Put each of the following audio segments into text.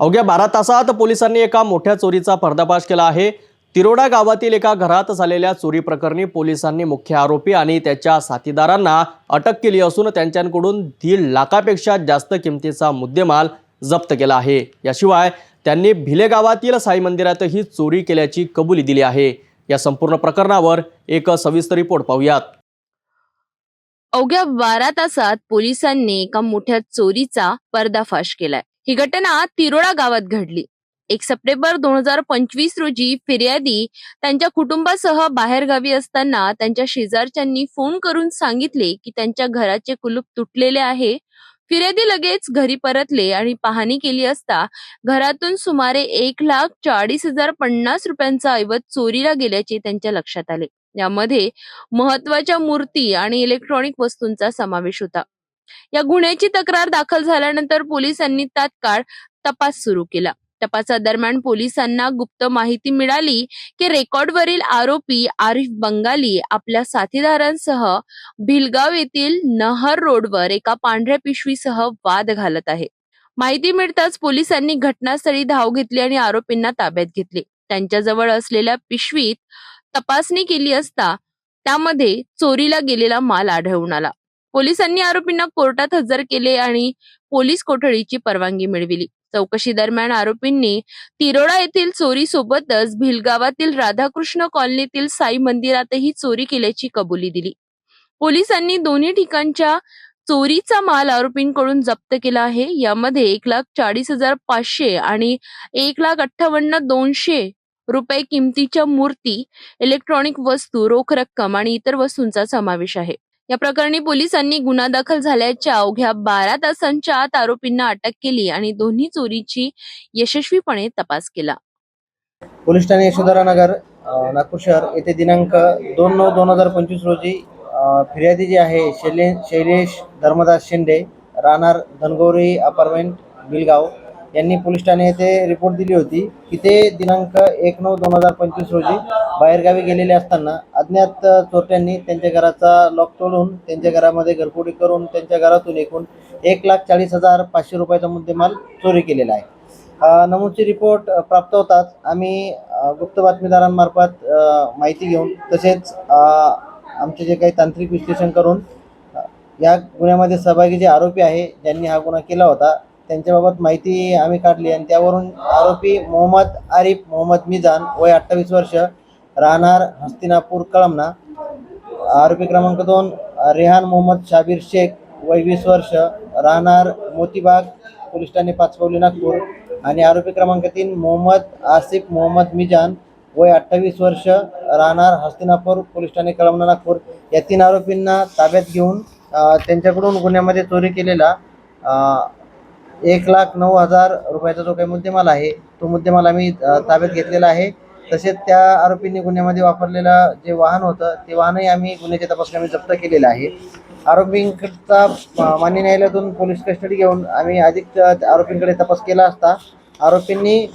अवघ्या बारा तासात पोलिसांनी एका मोठ्या चोरीचा पर्दाफाश केला आहे. तिरोडा गावातील एका घरात झालेल्या चोरी प्रकरणी पोलिसांनी मुख्य आरोपी आणि त्याच्या साथीदारांना अटक केली असून त्यांच्याकडून दीड लाखापेक्षा जास्त किमतीचा मुद्देमाल जप्त केला आहे. याशिवाय त्यांनी भिले गावातील साई मंदिरातही चोरी केल्याची कबुली दिली आहे. या संपूर्ण प्रकरणावर एक सविस्तर रिपोर्ट पाहूयात. अवघ्या बारा तासात पोलिसांनी एका मोठ्या चोरीचा पर्दाफाश केलाय. ही घटना तिरोडा गावात घडली. एक सप्टेंबर दोन हजार पंचवीस रोजी फिर्यादी त्यांच्या कुटुंबासह बाहेरगावी असताना त्यांच्या शेजारच्यांनी फोन करून सांगितले की त्यांच्या घराचे कुलूप तुटलेले आहे. फिर्यादी लगेच घरी परतले आणि पाहणी केली असता घरातून सुमारे एक लाख चाळीस हजार पन्नास रुपयांचा ऐवज चोरीला गेल्याचे त्यांच्या लक्षात आले. यामध्ये महत्त्वाच्या मूर्ती आणि इलेक्ट्रॉनिक वस्तूंचा समावेश होता. या गुन्ह्याची तक्रार दाखल झाल्यानंतर पोलिसांनी तात्काळ तपास सुरू केला. तपासादरम्यान पोलिसांना गुप्त माहिती मिळाली की रेकॉर्डवरील आरोपी आरिफ बंगाली आपल्या साथीदारांसह भिलगाव येथील नहर रोडवर एका पांढऱ्या पिशवीसह वाद घालत आहे. माहिती मिळताच पोलिसांनी घटनास्थळी धाव घेतली आणि आरोपींना ताब्यात घेतले. त्यांच्याजवळ असलेल्या पिशवीत तपासणी केली असता त्यामध्ये चोरीला गेलेला माल आढळून आला. पोलिसांनी आरोपींना कोर्टात हजर केले आणि पोलीस कोठडीची परवानगी मिळविली. चौकशी दरम्यान आरोपींनी तिरोडा येथील चोरी सोबतच भिलगावातील राधाकृष्ण कॉलनीतील साई मंदिरातही चोरी केल्याची कबुली दिली. पोलिसांनी दोन्ही ठिकाणच्या चोरीचा माल आरोपींकडून जप्त केला आहे. यामध्ये एक लाख चाळीस हजार पाचशे आणि एक लाख अठ्ठावन्न दोनशे रुपये किमतीच्या मूर्ती इलेक्ट्रॉनिक वस्तू रोख रक्कम आणि इतर वस्तूंचा समावेश आहे. या प्रकरणी पोलिसांनी गुन्हा दाखल झाल्याच्या अवघ्या बारा तासांच्या आत आरोपींना अटक केली आणि दोन्ही चोरीची यशस्वीपणे तपास केला. पोलीस ठाणे यशोधरा नगर नागपूर शहर येथे दिनांक दोन नऊ दोन हजार पंचवीस रोजी फिर्यादी जी आहे शैले शैलेश धर्मदास शिंदे राहणार धनगौरी अपार्टमेंट बिलगाव यांनी पोलीस ठाणे येथे रिपोर्ट दिली होती की ते दिनांक एक नऊ दोन हजार पंचवीस रोजी बाहेरगावी गेलेले असताना अज्ञात चोरट्यांनी त्यांच्या घराचा लॉक तोडून त्यांच्या घरामध्ये घरफोडी करून त्यांच्या घरातून एकूण एक लाख चाळीस हजार पाचशे रुपयाचा मुद्देमाल चोरी केलेला आहे. नमूदची रिपोर्ट प्राप्त होताच आम्ही गुप्त बातमीदारांमार्फत माहिती घेऊन तसेच आमचे जे काही तांत्रिक विश्लेषण करून या गुन्ह्यामध्ये सहभागी जे आरोपी आहे ज्यांनी हा गुन्हा केला होता त्यांच्याबाबत माहिती आम्ही काढली आणि त्यावरून आरोपी मोहम्मद आरिफ मोहम्मद मिजान वय अठ्ठावीस वर्ष राहणार हस्तिनापूर कळमना. आरोपी क्रमांक दोन रेहान मोहम्मद शाबीर शेख वय वीस वर्ष राहणार मोतीबाग पोलीस ठाणे पाचपौली नागपूर. आणि आरोपी क्रमांक तीन मोहम्मद आसिफ मोहम्मद मिजान वय अठ्ठावीस वर्ष राहणार हस्तिनापूर पोलीस ठाणे कळमना नागपूर. या तीन आरोपींना ताब्यात घेऊन त्यांच्याकडून गुन्ह्यामध्ये चोरी केलेला एक लाख नऊ हजार रुपयाचा जो काही मुद्देमाल आहे तो मुद्देमाल आम्ही ताब्यात घेतलेला आहे. तसेच त्या आरोपींनी गुन्ह्यामध्ये वापरलेलं जे वाहन होतं ते वाहनही आम्ही गुन्ह्याच्या तपासकामी जप्त केलेलं आहे. आरोपींकडचा मान्य न्यायालयातून पोलीस कस्टडी घेऊन आम्ही अधिक आरोपींकडे तपास केला असता आरोपींनी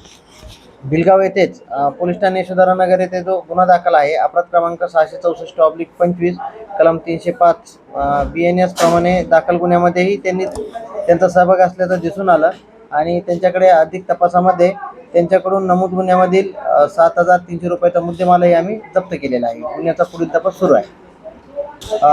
भिलगाव येथेच पोलीस ठाणे सुधारानगर येथे जो गुन्हा दाखल आहे अपराध क्रमांक सहाशे चौसष्ट ऑब्लिक पंचवीस कलम तीनशे पाच बी एन एस प्रमाणे दाखल गुन्ह्यामध्येही त्यांनी त्यांचा सहभाग असल्याचं दिसून आलं आणि त्यांच्याकडे अधिक तपासामध्ये त्यांच्याकडून नमूद गुन्ह्यामधील सात हजार तीनशे रुपयाचा मुद्देमालही आम्ही जप्त केलेला आहे. गुन्ह्याचा पुढील तपास सुरू आहे.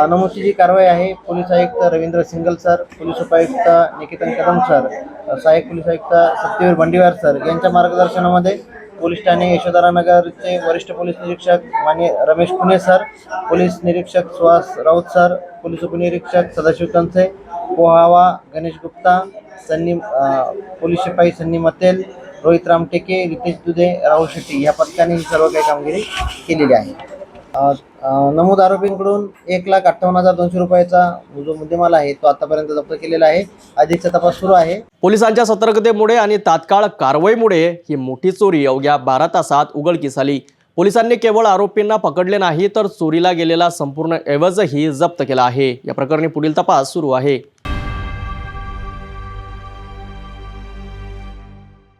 नमूदची जी कारवाई आहे पोलीस आयुक्त रवींद्र सिंगल सर पोलीस उपायुक्त निकेतन कदम सर सहाय्यक पोलीस आयुक्त सत्यवीर बंडीवार सर यांच्या मार्गदर्शनामध्ये पोलीस ठाणे यशोधरानगरचे वरिष्ठ पोलीस निरीक्षक मान्य रमेश पुणे सर पोलीस निरीक्षक सुहास राऊत सर पोलीस उपनिरीक्षक सदाशिव तनसे पोहावा गणेश गुप्ता सन्नी पोलीस शिपाई सन्नी मतेल रोहित रामटेके रितेश दुधे राहुल शेट्टी या पथकाने ही सर्व काही कामगिरी केलेली आहे. नमूद आरोपींकडून एक लाख अठ्ठावन्न हजार दोनशे रुपयाचा जो मुद्देमाल आहे तो आतापर्यंत जप्त केलेला आहे. अधिकचा तपास सुरू आहे. पोलिसांच्या सतर्कतेमुळे आणि तात्काळ कारवाईमुळे ही मोठी चोरी अवघ्या बारा तासात उघडकीस आली. पोलिसांनी केवळ आरोपींना पकडले नाही तर चोरीला गेलेला संपूर्ण ऐवजही जप्त केला आहे. या प्रकरणी पुढील तपास सुरू आहे.